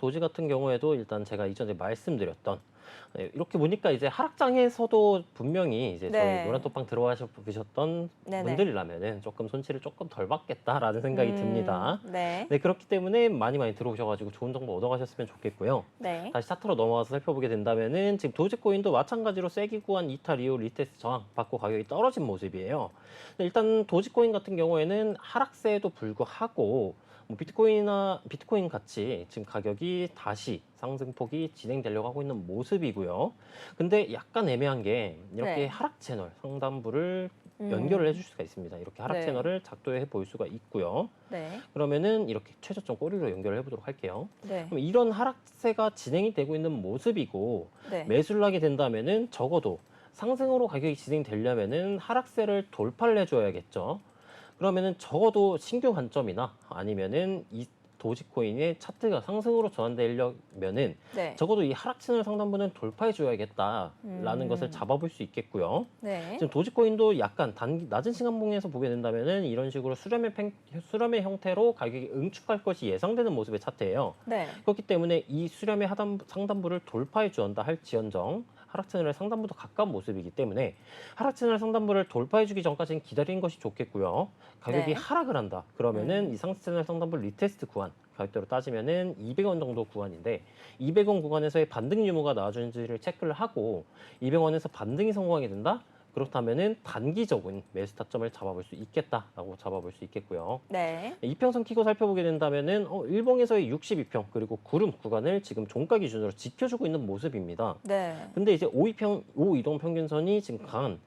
도지 같은 경우에도 일단 제가 이전에 말씀드렸던 네, 이렇게 보니까 이제 하락장에서도 분명히 이제 네. 저희 노란톡방 들어가셨던 네네. 분들이라면은 조금 손실을 조금 덜 받겠다라는 생각이 음, 듭니다. 네. 네 그렇기 때문에 많이 많이 들어오셔가지고 좋은 정보 얻어가셨으면 좋겠고요. 네. 다시 차트로 넘어와서 살펴보게 된다면은 지금 도지코인도 마찬가지로 세기 구한 이탈 이후 리테스트 저항 받고 가격이 떨어진 모습이에요. 일단 도지코인 같은 경우에는 하락세에도 불구하고 뭐 비트코인이나 비트코인 같이 지금 가격이 다시 상승폭이 진행되려고 하고 있는 모습이고요. 근데 약간 애매한 게 이렇게 네. 하락 채널 상단부를 음, 연결을 해줄 수가 있습니다. 이렇게 하락 네. 채널을 작도해 볼 수가 있고요. 네. 그러면은 이렇게 최저점 꼬리로 연결을 해보도록 할게요. 네. 그럼 이런 하락세가 진행이 되고 있는 모습이고 네. 매수를 하게 된다면은 적어도 상승으로 가격이 진행되려면은 하락세를 돌파를 해줘야겠죠. 그러면은 적어도 신규 관점이나 아니면은 이 도지코인의 차트가 상승으로 전환되려면은 네. 적어도 이 하락 채널 상단부는 돌파해 줘야겠다라는 음. 것을 잡아볼 수 있겠고요. 네. 지금 도지코인도 약간 단, 낮은 시간봉에서 보게 된다면은 이런 식으로 수렴의, 팽, 수렴의 형태로 가격이 응축할 것이 예상되는 모습의 차트예요. 네. 그렇기 때문에 이 수렴의 하단, 상단부를 돌파해 주었다 할지언정 하락 채널의 상단부도 가까운 모습이기 때문에 하락 채널 상단부를 돌파해 주기 전까지는 기다리는 것이 좋겠고요. 가격이 네. 하락을 한다. 그러면은 음. 이 상승 채널 상단부 리테스트 구간 가격대로 따지면은 200원 정도 구간인데 200원 구간에서의 반등 유무가 나와주는지를 체크를 하고 200원에서 반등이 성공하게 된다. 그렇다면은 단기적인 매수 타점을 잡아볼 수 있겠다라고 잡아볼 수 있겠고요. 네. 이평선 키고 살펴보게 된다면은 어, 일봉에서의 62평 그리고 구름 구간을 지금 종가 기준으로 지켜주고 있는 모습입니다. 네. 근데 이제 5이평 5이동 평균선이 지금 강한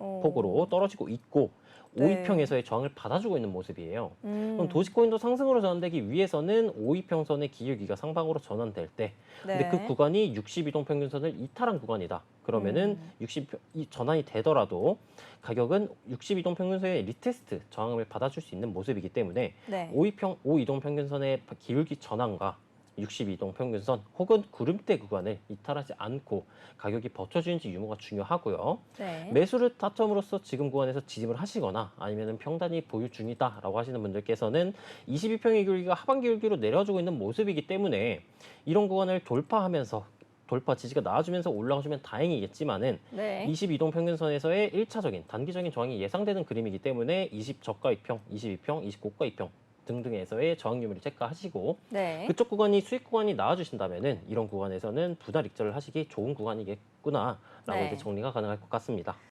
오. 폭으로 떨어지고 있고 네. 5이평에서의 저항을 받아주고 있는 모습이에요. 음. 그럼 도지코인도 상승으로 전환되기 위해서는 5이평선의 기울기가 상방으로 전환될 때 근데 네. 그 구간이 62동 평균선을 이탈한 구간이다. 그러면은 음. 60이 전환이 되더라도 가격은 62동 평균선의 리테스트 저항을 받아줄 수 있는 모습이기 때문에 네. 5이평 5이동 평균선의 기울기 전환과 62동 평균선 혹은 구름대 구간을 이탈하지 않고 가격이 버텨주는지 유무가 중요하고요. 네. 매수를 타점으로서 지금 구간에서 지짐을 하시거나 아니면 평단이 보유 중이다라고 하시는 분들께서는 22평의 기울기가 하반 기울기로 내려주고 있는 모습이기 때문에 이런 구간을 돌파하면서 돌파 지지가 나와주면서 올라가주면 다행이겠지만은 네. 22동 평균선에서의 1차적인 단기적인 저항이 예상되는 그림이기 때문에 20 저가 2평, 22평, 29가 2평 등등에서의 저항 유무를 체크하시고 네. 그쪽 구간이 수익 구간이 나와주신다면은 이런 구간에서는 분할 익절을 하시기 좋은 구간이겠구나라고 네. 이제 정리가 가능할 것 같습니다.